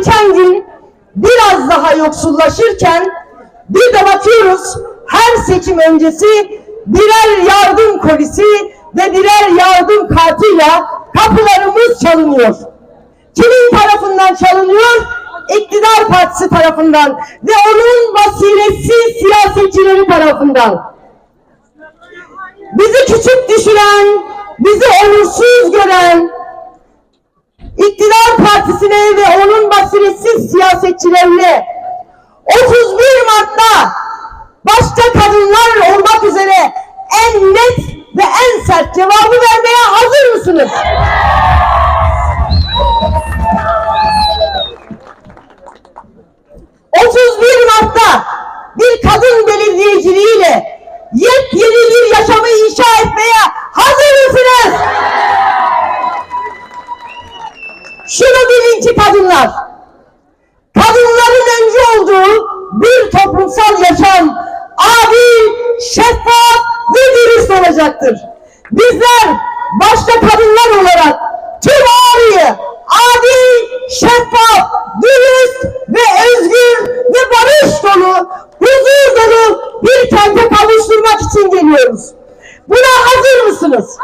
geçen gün biraz daha yoksullaşırken bir de bakıyoruz her seçim öncesi birer yardım kolisi ve birer yardım kartıyla kapılarımız çalınıyor. Kimin tarafından çalınıyor? İktidar partisi tarafından ve onun basiretsiz siyasetçileri tarafından. Bizi küçük düşüren, bizi onursuz gören, iktidar partisine siyasetçilerine 31 Mart'ta başta kadınlar olmak üzere en net ve en sert cevabı vermeye hazır mısınız? ...31 Mart'ta bir kadın belediyeciliğiyle yepyeni bir yaşamı inşa etmeye hazır mısınız? Şunu bilin ki kadınlar, toplumsal yaşam adil, şeffaf ve dürüst olacaktır. Bizler başta kadınlar olarak tüm ağrıyı adil, şeffaf, dürüst ve özgür ve barış dolu, huzur dolu bir kente kavuşturmak için geliyoruz. Buna hazır mısınız?